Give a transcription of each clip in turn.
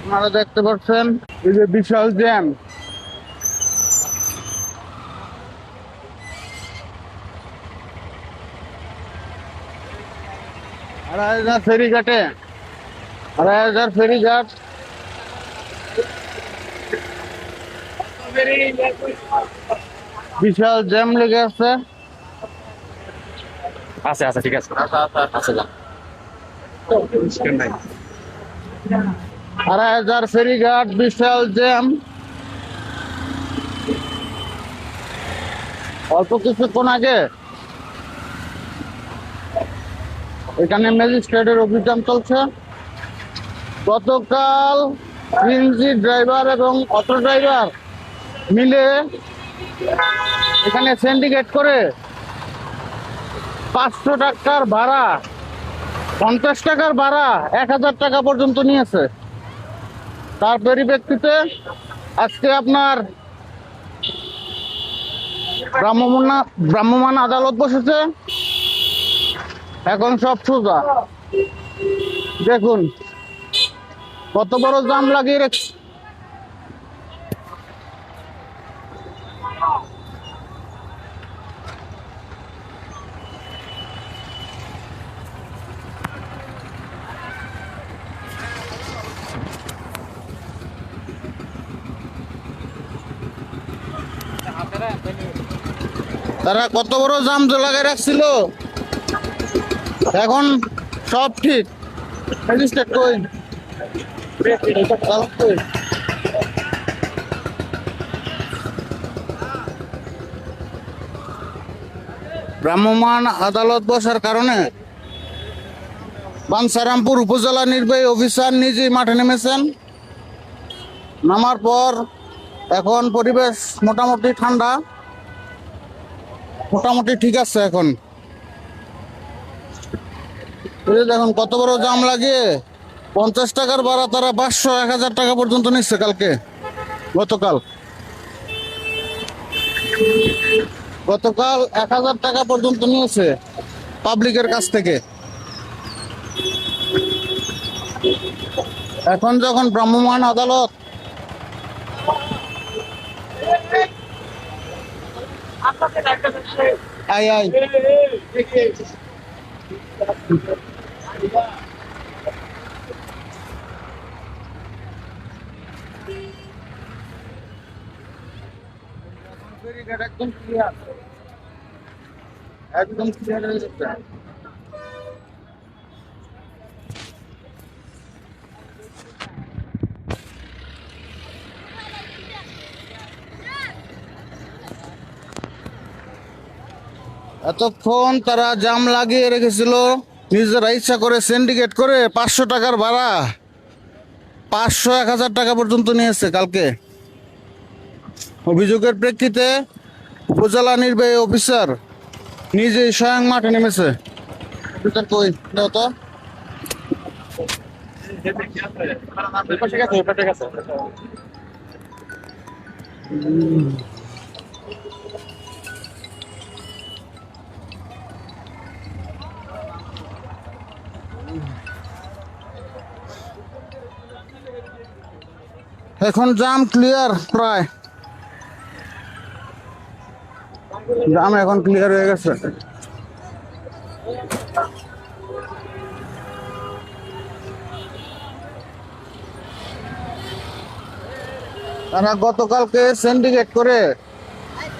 আপনারা দেখতে পাচ্ছেন এই যে বিশাল জ্যাম আড়াই হাজার ফেরি ঘাটে আড়াই হাজার ফেরি ঘাট বিশাল জ্যাম লেগে আছে। আছে আছে ঠিক আছে। আছে যান আড়াই হাজার ফেরি ঘাট বিশাল জ্যাম। অল্প কিছুক্ষণ আগে এখানে ম্যাজিস্ট্রেটের অভিযান চলছে। গতকাল সিএনজি ড্রাইভার এবং অটো ড্রাইভার মিলে এখানে সিন্ডিকেট করে পাঁচশো টাকার ভাড়া, পঞ্চাশ টাকার ভাড়া এক হাজার টাকা পর্যন্ত নিয়েছে। তার পরিপ্রেক্ষিতে আজকে আপনার ব্রাহ্মণা ব্রাহ্মমান আদালত বসেছে। এখন সব সোজা। দেখুন, কত বড় জাম লাগিয়ে রেখেছে তারা কত বড় জাম লাগাই রাখছিল? এখন সব ঠিক। চালক আদালত বসার কারণে বানসারামপুর উপজেলা নির্বাহী অফিসার নিজেই মাঠে নেমেছেন। নামার পর এখন পরিবেশ মোটামুটি ঠান্ডা। মোটামুটি ঠিক আছে এখন। দেখুন কত বড় জাম লাগিয়ে পঞ্চাশ টাকার ভাড়া তারা পাঁচশো, এক হাজার টাকা পর্যন্ত নিচ্ছে কালকে। গতকাল। গতকাল এক হাজার টাকা পর্যন্ত নিয়েছে পাবলিকের কাছ থেকে। এখন যখন ভ্রাম্যমাণ আদালত আই আই একদম ক্লিয়ার একদম ক্লিয়ার হয়ে যাচ্ছে। এতক্ষণ তারা জাম লাগিয়ে রেখেছিল। নিজেরা ইচ্ছা করে সিন্ডিকেট করে পাঁচশো টাকার ভাড়া। পাঁচশো, এক হাজার টাকা পর্যন্ত নিয়েছে কালকে। অভিযোগের প্রেক্ষিতে উপজেলা নির্বাহী অফিসার নিজেই স্বয়ং মাঠে নেমেছে। এখন জাম ক্লিয়ার প্রায়। জাম এখন ক্লিয়ার হয়ে গেছে। তারা গতকালকে সিন্ডিকেট করে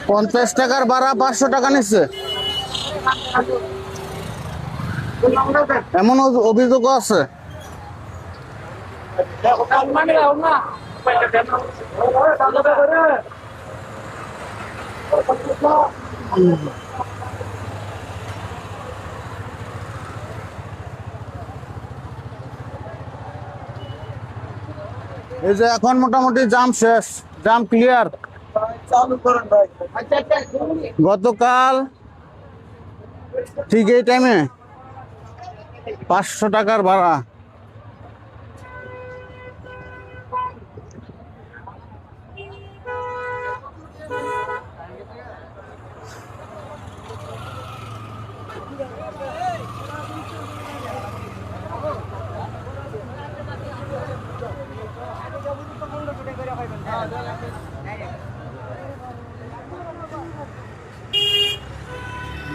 পঞ্চাশ টাকার ভাড়া পাঁচশো টাকা নিচ্ছে। এমন অভি- অভিযোগও আছে। এই যে এখন মোটামুটি জাম শেষ জাম ক্লিয়ার গতকাল ঠিক এই টাইমে পাঁচশো টাকার ভাড়া।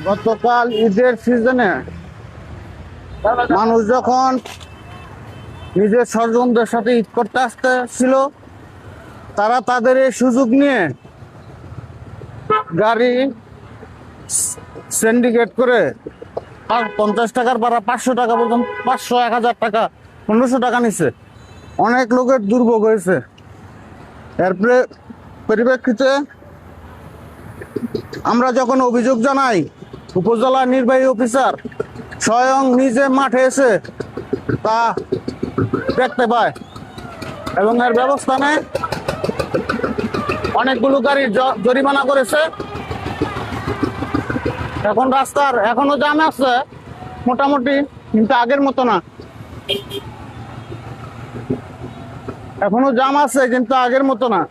গতকাল ঈদের সিজনে মানুষ যখন নিজের স্বজনদের সাথে ঈদ করতে আসতেছিল, তারা তাদের এই সুযোগ নিয়ে গাড়ি সিন্ডিকেট করে পঞ্চাশ টাকার ভাড়া পাঁচশো টাকা পর্যন্ত, পাঁচশো, এক হাজার টাকা, পনেরোশো টাকা নিছে। অনেক লোকের দুর্ভোগ হয়েছে। এরপরে পরিপ্রেক্ষিতে আমরা যখন অভিযোগ জানাই উপজেলা নির্বাহী অফিসার স্বয়ং নিজে মাঠে এসে তা দেখতে পায় এবং এর ব্যবস্থা নেয়। অনেকগুলো গাড়ি জরিমানা করেছে। এখন রাস্তার এখনও জাম আছে, মোটামুটি, কিন্তু আগের মতো না। এখনও জাম আছে, কিন্তু আগের মতো না।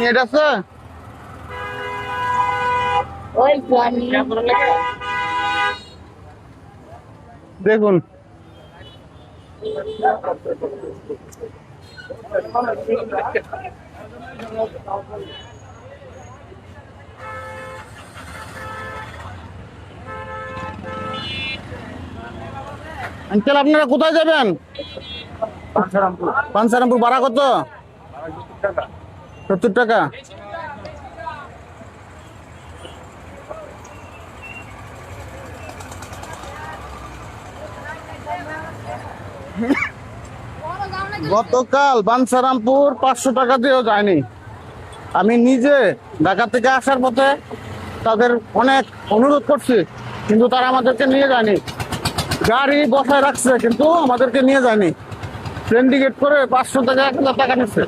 নেট আছে? দেখুন। আঙ্কেল আপনারা কোথায় যাবেন? পানসারামপুর ভাড়া কত? সত্তর টাকা। গতকাল বানসারামপুর পাঁচশো টাকা দিয়েও যায়নি। আমি নিজে ঢাকা থেকে আসার পথে তাদের অনেক অনুরোধ করছি, কিন্তু তারা আমাদেরকে নিয়ে যায়নি। গাড়ি বসায় রাখছে, কিন্তু আমাদেরকে নিয়ে যায়নি। ট্রেন টিকিট করে পাঁচশো টাকা এক হাজার টাকা নিচ্ছে।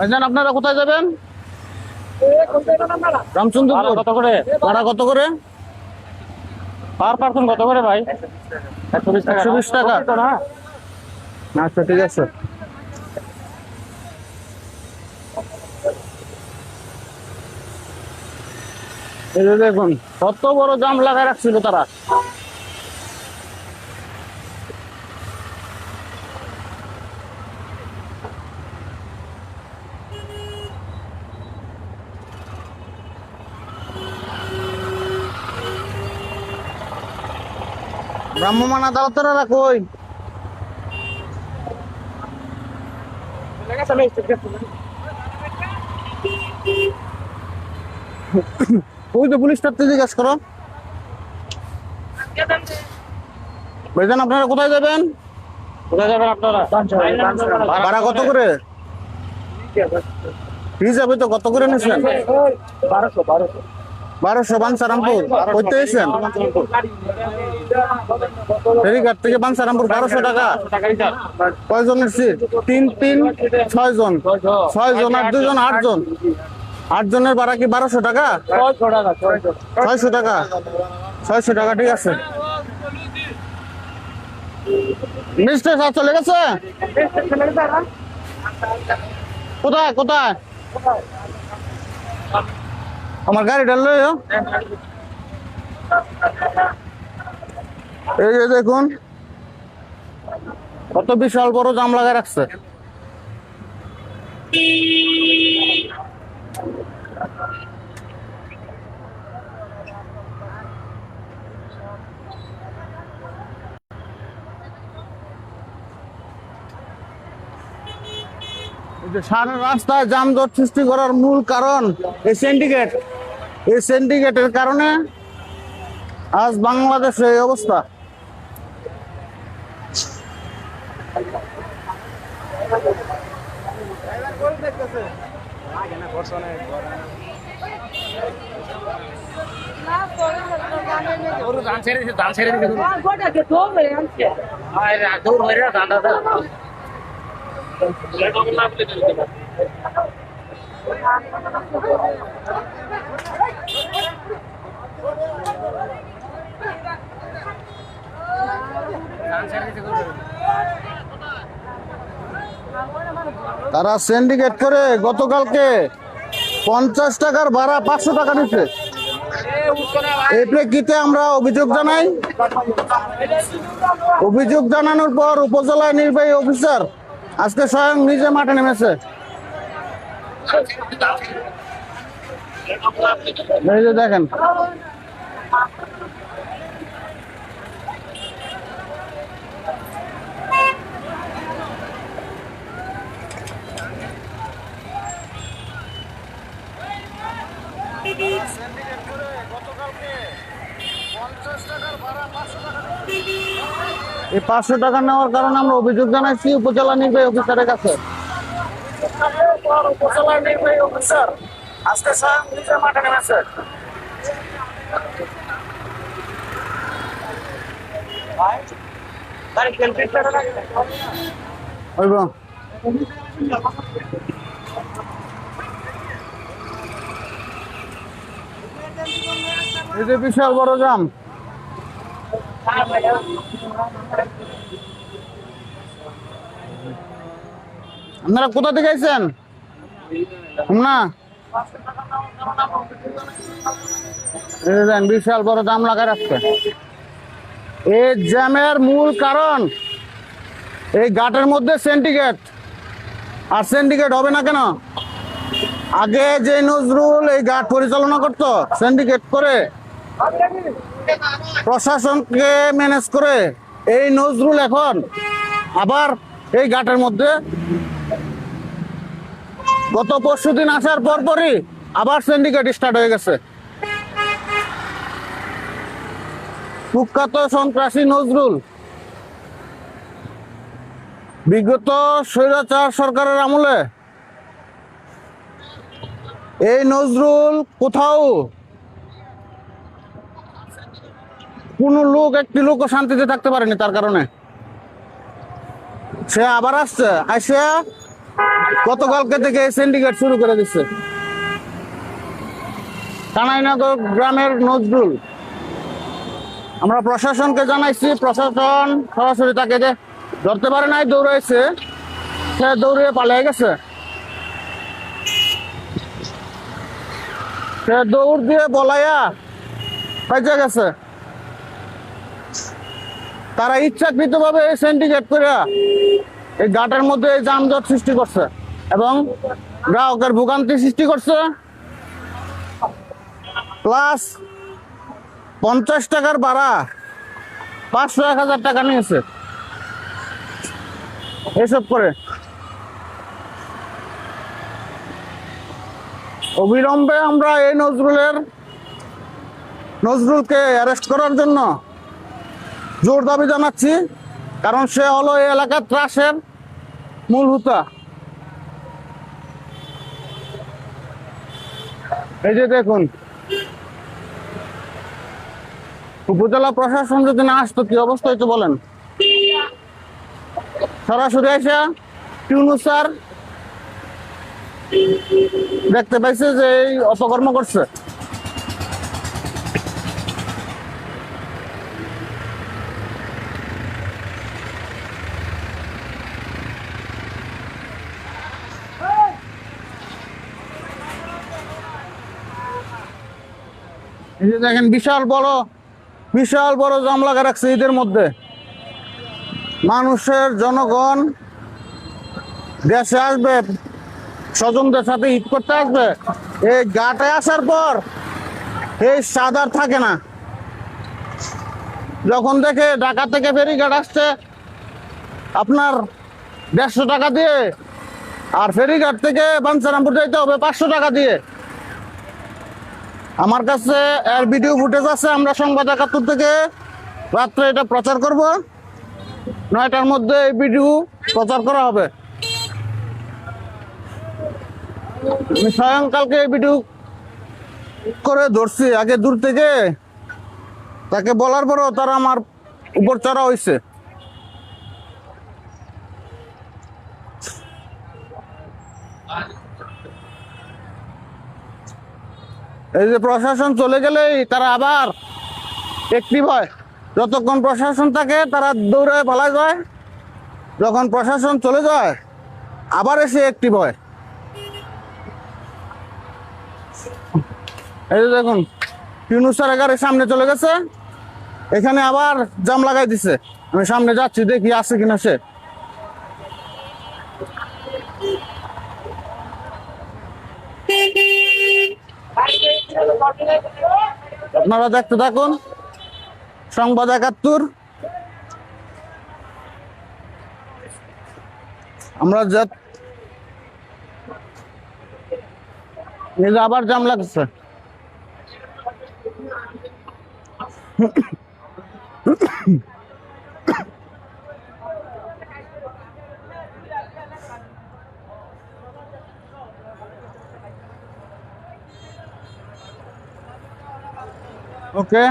ভাইজান আপনারা কোথায় যাবেন? রামচন্দ্রপুর। কত করে? ভাড়া কত করে? পার পার্সন কত করে ভাই? একশো বিশ টাকা। একশো বিশ টাকা। আচ্ছা ঠিক আছে। দেখুন। কত বড় জাম লাগা রাখছিল তারা? ব্রাহ্মমান আদালতেরা কই? ওই তো পুলিশটার তো জিজ্ঞাসা করো। ভাইজান আপনারা কোথায় যাবেন? কোথায় যাবেন আপনারা? ভাড়া কত করে? হিসাবে তো কত করে নিচ্ছেন বারোশো বারোশো। বারোশো বানসারামপুর করতে এসেছেন? ফেরিঘাট থেকে বানসারামপুর বারোশো টাকা। কয়জনের সিট তিন তিন ছয় জন ছয় জন আর দুজন আট জন আট ভাড়া কি বারোশো টাকা? ছয়শো টাকা। ছয়শো টাকা, ঠিক আছে। মিস্টার সাহেব চলে গেছে? কোথায় কোথায়? আমার গাড়িটা লই এই যে দেখুন, কত বিশাল বড় জাম লাগায় রাখছে। সারা রাস্তায় যানজট সৃষ্টি করার মূল কারণ এই সিন্ডিকেট এই সিন্ডিকেটের কারণে আজ বাংলাদেশে এই অবস্থা ধান তারা সিন্ডিকেট করে গতকালকে পঞ্চাশ টাকার ভাড়া পাঁচশো টাকা নিচ্ছে। এই প্রেক্ষিতে আমরা অভিযোগ জানাই। অভিযোগ জানানোর পর উপজেলা নির্বাহী অফিসার আজকে স্বয়ং নিজে মাঠে নেমেছে। দেখেন এই পাঁচশো টাকা নেওয়ার কারণে আমরা অভিযোগ জানাইছি উপজেলা নির্বাহী অফিসারের কাছে। উপজেলা নির্বাহী অফিসার আজকে স্বয়ং নিজে মাঠে নেমেছে। হইব এই যে বিশাল বড় জাম। আপনারা কোথা থেকে আইছেন? না বিশাল বড় জাম লাগায় রাখছে। এই জ্যামের মূল কারণ এই ঘাটের মধ্যে সিন্ডিকেট আর সিন্ডিকেট হবে না কেন? আগে যে নজরুল এই ঘাট পরিচালনা করতো সিন্ডিকেট করে প্রশাসনকে ম্যানেজ করে এই নজরুল এখন আবার এই ঘাটের মধ্যে গত পরশু দিন আসার পর পরই আবার সিন্ডিকেট স্টার্ট হয়ে গেছে। কুখ্যাত সন্ত্রাসী নজরুল বিগত স্বৈরাচার সরকারের আমলে এই নজরুল কোথাও কোন লোক একটি লোকও শান্তিতে থাকতে পারেনি তার কারণে। সে আবার আসছে। আসে গতকালকে থেকে সিন্ডিকেট শুরু করে দিচ্ছে। কানাইনগর গ্রামের নজরুল। আমরা প্রশাসনকে জানাইছি, প্রশাসন সরাসরি তাকে যে ধরতে পারে নাই, দৌড়াইছে। সে দৌড়িয়ে পালিয়ে গেছে। সে দৌড় দিয়ে বলাইয়া বেঁচে গেছে। তারা ইচ্ছাকৃত ভাবে সিন্ডিকেট করে এই ঘাটের মধ্যে যানজট সৃষ্টি করছে এবং গ্রাহকের ভোগান্তি সৃষ্টি করছে। প্লাস পঞ্চাশ টাকার ভাড়া পাঁচশো এক হাজার টাকা নিয়েছে। এসব করে অবিলম্বে আমরা এই নজরুলের নজরুলকে অ্যারেস্ট করার জন্য জোর দাবি জানাচ্ছি, কারণ সে হলো এই এলাকার ত্রাসের মূল হুতা। এই যে দেখুন, উপজেলা প্রশাসন যদি না আসতো, কি অবস্থা হইতো বলেন? সরাসরি এসে টিউনু স্যার দেখতে পাইছে যে এই অপকর্ম করছে। এই যে দেখেন বিশাল বড় বিশাল বড় জাম লাগা রাখছে ঈদের মধ্যে। মানুষের, জনগণ দেশে আসবে, স্বজনদের সাথে ঈদ করতে আসবে। এই ঘাটে আসার পর এই সাদার থাকে না। যখন দেখে ঢাকা থেকে ফেরি ফেরিঘাট আসছে, আপনার দেড়শো টাকা দিয়ে, আর ফেরি ফেরিঘাট থেকে বাঞ্ছারামপুর যাইতে হবে পাঁচশো টাকা দিয়ে। আমার কাছে এর ভিডিও ফুটেজ আছে, আমরা সংবাদ একাত্তর থেকে রাত্রে এটা প্রচার করব। নয়টার মধ্যে এই ভিডিও প্রচার করা হবে। আমি স্বয়ংকালকে এই ভিডিও করে ধরছি। আগে দূর থেকে তাকে বলার পরও তারা আমার উপর চড়া হয়েছে এই যে প্রশাসন চলে গেলেই তারা আবার অ্যাক্টিভ হয়। যতক্ষণ প্রশাসন থাকে, তারা দৌড়ে পালা যায়। যখন প্রশাসন চলে যায়, আবার এসে একটি বয় এই যে দেখুন ইউনুসার গাড়ির সামনে চলে গেছে। এখানে আবার জাম লাগাই দিছে। আমি সামনে যাচ্ছি, দেখি আছে কিনা সে। আপনারা দেখতে থাকুন। সংবাদ একাত্তর। আমরা যা আবার জাম লাগছে। ওকে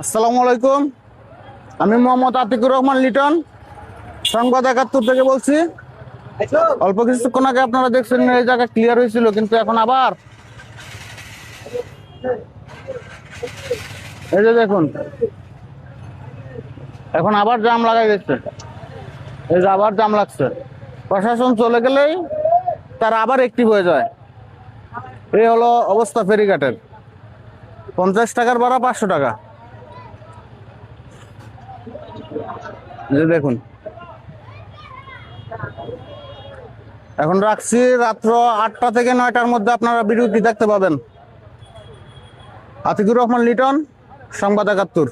আসসালামু আলাইকুম। আমি মোহাম্মদ আতিকুর রহমান লিটন, সংবাদ একাত্তর থেকে বলছি। অল্প কিছুক্ষণ আগে আপনারা দেখছেন এই জায়গা ক্লিয়ার হয়েছিল, কিন্তু এখন আবার এই যে দেখুন। এখন আবার জাম লাগাই গেছে এই যে আবার জাম লাগছে। প্রশাসন চলে গেলেই তারা আবার একটিভ হয়ে যায়। এই হলো অবস্থা ফেরিঘাটের। পঞ্চাশ টাকার ভাড়া পাঁচশো টাকা। যে দেখুন। এখন রাখছি রাত্র আটটা থেকে নয়টার মধ্যে আপনারা বিরতি দেখতে পাবেন। আতিকুর রহমান লিটন, সংবাদ একাত্তর।